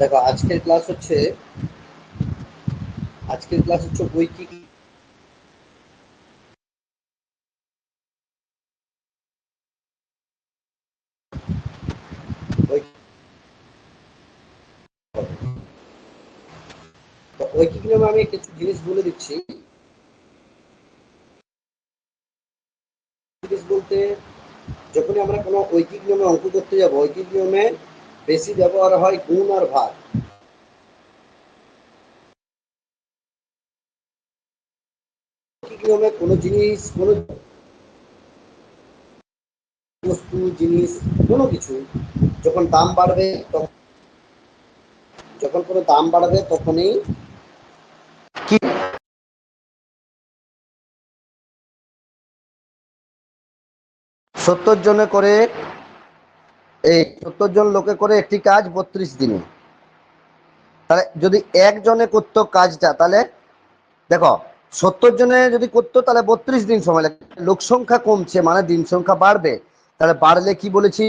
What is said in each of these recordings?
দেখো, আজকের ক্লাস হচ্ছে, আজকের ক্লাস হচ্ছে তো ঐকিক নিয়মে আমি কিছু জিনিস বলে দিচ্ছি। জিনিস বলতে, যখনই আমরা কোনো ঐকিক নিয়মে অঙ্ক করতে যাব, ঐকিক নিয়মে বেশি ব্যবহার হয় গুণ আর ভাগ। নিয়মে কোনো জিনিস, কোনো বস্তু, জিনিস, কোনো কিছু যখন দাম বাড়বে তখন, যখন কোনো দাম বাড়বে তখনই কি? সত্তর জনে করে এই সত্তর জন লোকে করে একটি কাজ বত্রিশ দিনে। তাহলে যদি একজনে করতো কাজটা তাহলে দেখো সত্তর জনে যদি করতো তাহলে বত্রিশ দিন সময় লাগে। লোক সংখ্যা কমছে মানে দিন সংখ্যা বাড়বে। তাহলে বাড়লে কি বলেছি?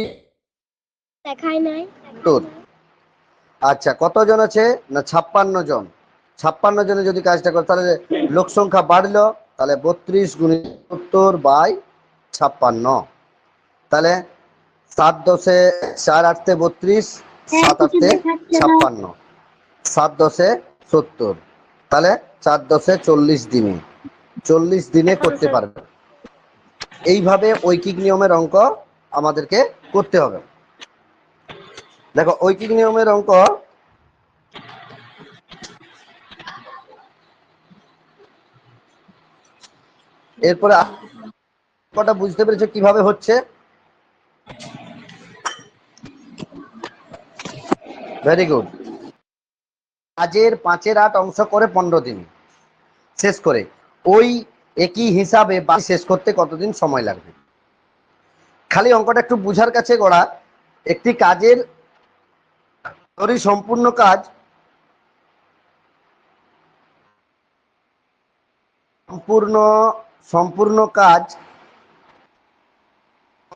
আচ্ছা কতজন আছে? না ছাপ্পান্ন জন। ছাপ্পান্ন জনে যদি কাজটা করে তাহলে লোক সংখ্যা বাড়লো তাহলে বত্রিশ গুণিত সত্তর বাই ছাপ্পান্ন। তাহলে সাত দশে চার আটতে বত্রিশ সাত আটতে ছাপ্পান্ন। সাত দশে সত্তর। তাহলে চার দশে চল্লিশ দিনে। চল্লিশ দিনে করতে পারবে। এইভাবে ঐকিক নিয়মের অঙ্ক আমাদেরকে করতে হবে। দেখো ঐকিক নিয়মের অঙ্ক এরপরে কটা বুঝতে পেরেছ কীভাবে হচ্ছে? ভেরি গুড কাজের পাঁচের আট অংশ করে পনেরো দিন। শেষ করে। ওই একই হিসাবে বাকি শেষ করতে কতদিন সময় লাগবে? খালি অঙ্কটা একটু বুঝার কাছে গড়া। একটি কাজের ধরি সম্পূর্ণ কাজ সম্পূর্ণ সম্পূর্ণ কাজ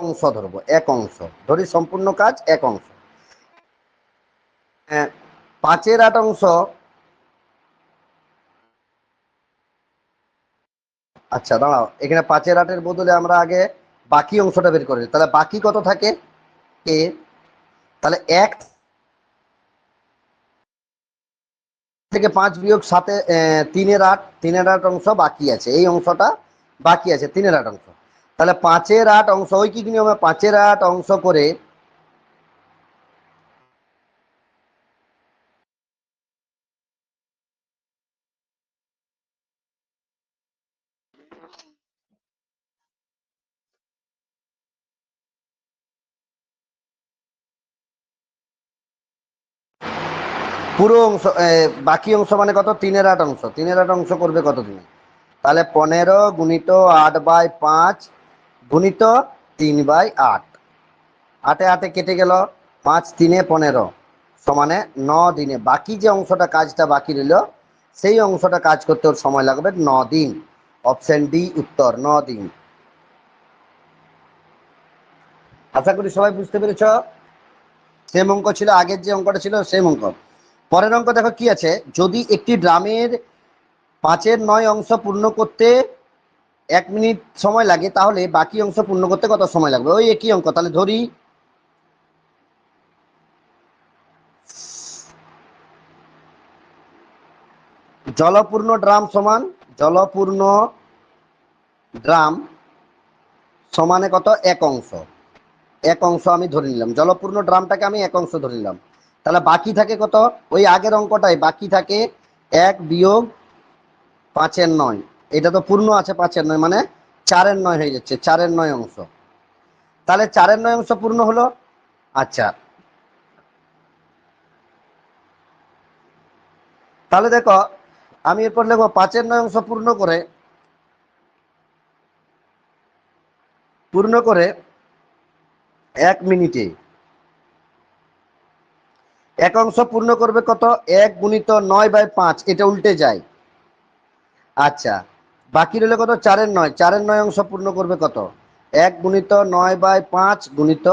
অংশ ধরবো এক অংশ। ধরি সম্পূর্ণ কাজ এক অংশ। হ্যাঁ, পাঁচের আট অংশ। আচ্ছা দাঁড়াও এখানে পাঁচের আটের বদলে আমরা আগে বাকি অংশটা বের করি তাহলে বাকি কত থাকে? এ তাহলে এক থেকে পাঁচ বিয়োগ সাথে তিনের আট তিনের আট অংশ বাকি আছে। এই অংশটা বাকি আছে তিনের আট অংশ। তাহলে পাঁচের আট অংশ, ওই ঐকিক নিয়মে? পাঁচের আট অংশ করে পুরো অংশ বাকি অংশ মানে কত? তিনের আট অংশ। তিনের আট অংশ করবে কত দিনে তাহলে পনেরো গুণিত আট বাই পাঁচ গুণিত তিন বাই আট। আটে আটে কেটে গেল, পাঁচ তিনে পনেরো। সমানে ন দিনে। বাকি যে অংশটা কাজটা বাকি রইল, সেই অংশটা কাজ করতে ওর সময় লাগবে ন দিন। অপশন ডি উত্তর, ন দিন। আশা করি সবাই বুঝতে পেরেছ? সেম অঙ্ক ছিল, আগের যে অঙ্কটা ছিল সেম অঙ্ক। পরের অঙ্ক দেখো কি আছে? যদি একটি ড্রামের পাঁচের নয় অংশ পূর্ণ করতে এক মিনিট সময় লাগে, তাহলে বাকি অংশ পূর্ণ করতে কত সময় লাগবে? ওই একই অঙ্ক তাহলে ধরি জলপূর্ণ ড্রাম সমান, জলপূর্ণ ড্রাম সমানে কত? এক অংশ। এক অংশ আমি ধরে নিলাম। জলপূর্ণ ড্রামটাকে আমি এক অংশ ধরে নিলাম। তাহলে বাকি থাকে কত? ওই আগের অঙ্কটাই বাকি থাকে এক বিয়োগ পাঁচের নয়। এটা তো পূর্ণ আছে পাঁচের নয় মানে চারের নয় হয়ে যাচ্ছে, চারের নয় অংশ। তাহলে চারের নয় অংশ পূর্ণ হলো? আচ্ছা। তাহলে দেখো, আমি এরপর লিখব, পাঁচের নয় অংশ পূর্ণ করে পূর্ণ করে এক মিনিটে। এক অংশ পূর্ণ করবে কত? এক গুণিত নয় বাই পাঁচ, এটা উল্টে যায়। আচ্ছা। বাকি রইল কত? চারের নয়। চারের নয় অংশ পূর্ণ করবে কত? এক গুণিত নয় বাই পাঁচ গুণিত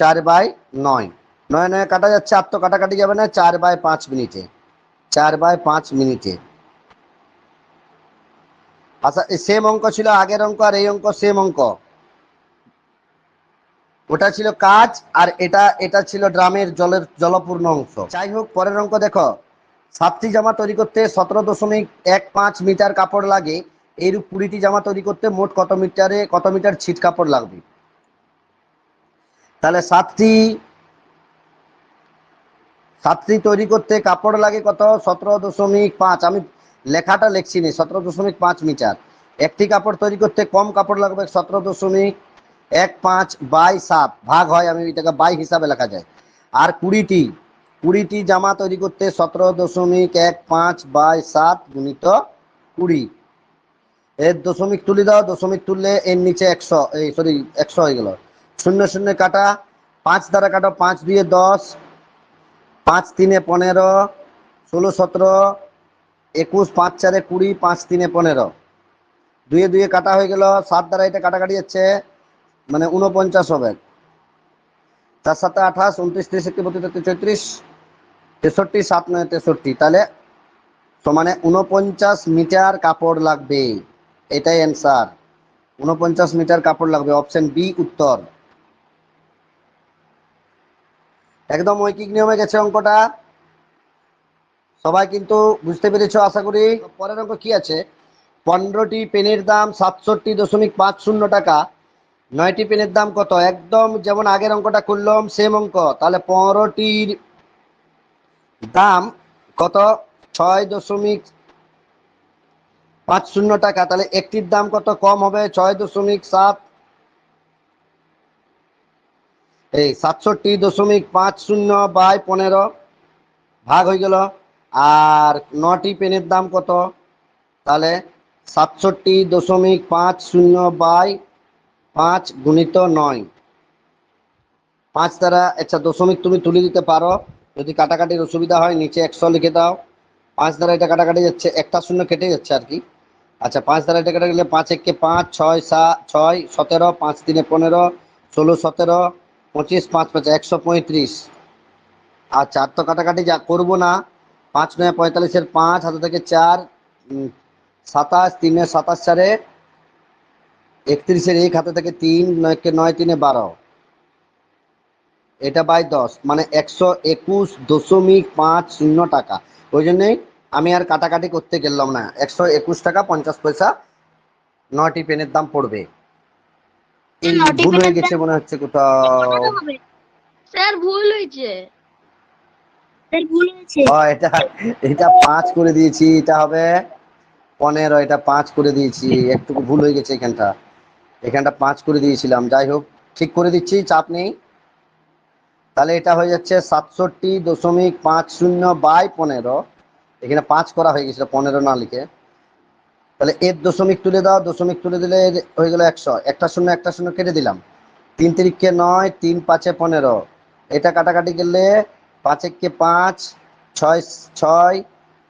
চার বাই নয়। নয় নয় কাটা যাচ্ছে, আর তো কাটাকাটি যাবে না, চার বাই পাঁচ মিনিটে। চার বাই পাঁচ মিনিটে। আচ্ছা সেম অঙ্ক ছিল আগের অঙ্ক, আর এই অঙ্ক সেম অঙ্ক। ওটা ছিল কাজ, আর এটা এটা ছিল ড্রামের জলের, জলপূর্ণ অংশ। যাই হোক, পরের অঙ্ক দেখো। সাতটি জামা তৈরি করতে সতেরো দশমিক এক পাঁচ মিটার কাপড় লাগে। এইরূপ কুড়িটি জামা তৈরি করতে মোট কত মিটারে, কত মিটার ছিট কাপড় লাগবে? তাহলে সাতটি সাতটি তৈরি করতে কাপড় লাগে কত? সতেরো দশমিক পাঁচ। আমি লেখাটা লিখছি নি, সতেরো দশমিক পাঁচ মিটার। একটি কাপড় তৈরি করতে কম কাপড় লাগবে সতেরো দশমিক এক পাঁচ বাই সাত, ভাগ হয় আমি এটাকে বাই হিসাবে লেখা যায়। আর কুড়িটি কুড়িটি জামা তৈরি করতে সতেরো দশমিক এক পাঁচ বাই সাত গুণিত কুড়ি। এর দশমিক তুলে দাও, দশমিক তুললে এর নিচে একশো, এই সরি একশো হয়ে গেল। শূন্য শূন্য কাটা, পাঁচ দ্বারা কাটো, পাঁচ দিয়ে দশ, পাঁচ তিনে পনেরো, ষোলো সতেরো, একুশ পাঁচ চারে কুড়ি, পাঁচ তিনে পনেরো। দুয়ে দুয়ে কাটা হয়ে গেল, সাত দ্বারা এটা কাটাকাটি যাচ্ছে মানে উনপঞ্চাশ হবে। চার সাথে আঠাশ উনত্রিশ তিরিশ একটি বত্রিশ চৌত্রিশ তেষট্টি সাত নয় তেষট্টি, তাহলে সমানে উনপঞ্চাশ মিটার কাপড় লাগবে। এটাই অ্যান্সার উনপঞ্চাশ মিটার কাপড় লাগবে অপশন বি উত্তর। একদম ঐকিক নিয়মে গেছে অঙ্কটা। সবাই কিন্তু বুঝতে পেরেছ, আশা করি। পরের অঙ্ক কি আছে? পনেরোটি পেনের দাম সাতষট্টি দশমিক পাঁচ শূন্য টাকা। নয়টি পেনের দাম কত? একদম যেমন আগের অঙ্কটা করলাম সেম অঙ্ক। তাহলে পনেরোটির দাম কত? ছয় দশমিক পাঁচ শূন্য টাকা। তাহলে একটির দাম কত কম হবে? ছয় দশমিক সাত। এই সাতষট্টি দশমিক পাঁচ শূন্য বাই পনেরো ভাগ হয়ে গেল। আর নটি পেনের দাম কত? তাহলে সাতষট্টি দশমিক পাঁচ শূন্য বাই পাঁচ গুণিত নয়। পাঁচ দ্বারা আচ্ছা দশমিক তুমি তুলে দিতে পারো। যদি কাটাকাটির অসুবিধা হয়, নিচে একশো লিখে দাও। পাঁচ দ্বারা এটা কাটাকাটি যাচ্ছে, একটা শূন্য কেটে যাচ্ছে আর কি। আচ্ছা পাঁচ দ্বারা এটা কেটে গেলে পাঁচ একে পাঁচ, ছয়, সাত, ছয়, সতেরো, পাঁচ তিনে পনেরো, ষোলো, সতেরো, পঁচিশ, পাঁচ পাঁচ, একশো পঁয়ত্রিশ। আচ্ছা আর তো কাটাকাটি যা করব না, পাঁচ নয় পঁয়তাল্লিশের পাঁচ, হাতে থেকে চার সাতাশ, তিনে সাতাশ চারে, একত্রিশের এক, হাতে থেকে তিন, নয়কে নয়, তিনে বারো। এটা বাই দশ মানে একশো একুশ দশমিক পাঁচ শূন্য টাকা। ওই জন্যই আমি আর কাটাকাটি করতে গেলাম না। একশো একুশ টাকা পঞ্চাশ পয়সা নয়টি পেনের দাম পড়বে। ভুল হয়ে গেছে মনে হচ্ছে কোথাও। স্যার ভুল হয়েছে। স্যার ভুল হয়েছে। ও এটা এটা পাঁচ করে দিয়েছি এটা হবে পনেরো এটা পাঁচ করে দিয়েছি। একটু ভুল হয়ে গেছে এখানটা। এখানটা পাঁচ করে দিয়েছিলাম। যাই হোক ঠিক করে দিচ্ছি চাপ নেই। তাহলে এটা হয়ে যাচ্ছে সাতষট্টি দশমিক পাঁচ শূন্য বাই পনেরো। এখানে পাঁচ করা হয়ে গেছিল, পনেরো না লিখে। তাহলে এর দশমিক তুলে দাও, দশমিক তুলে দিলে হয়ে গেল একশো। একটা শূন্য একটা শূন্য কেটে দিলাম। তিন তিরিখকে নয়, তিন পাঁচে পনেরো। এটা কাটাকাটি গেলে পাঁচ এককে পাঁচ, ছয় ছয়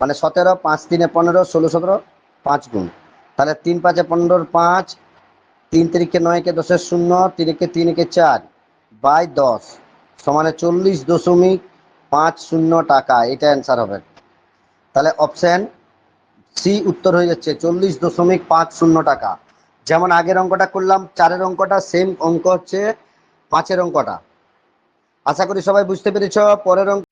মানে সতেরো, পাঁচ তিনে পনেরো, ষোলো, সতেরো, পাঁচ গুণ। তাহলে তিন পাঁচে পনেরোর পাঁচ, তিন তিরিখে নয়কে দশের শূন্য তিরিখে তিনকে চার, বাই দশ। সমানে চল্লিশ দশমিক পাঁচ শূন্য টাকা, এটা অ্যান্সার হবে। তাহলে অপশান সি উত্তর হয়ে যাচ্ছে, চল্লিশ দশমিক পাঁচ শূন্য টাকা। যেমন আগের অঙ্কটা করলাম, চারের অঙ্কটা সেম অঙ্ক হচ্ছে পাঁচের অঙ্কটা। আশা করি সবাই বুঝতে পেরেছ, পরের অঙ্ক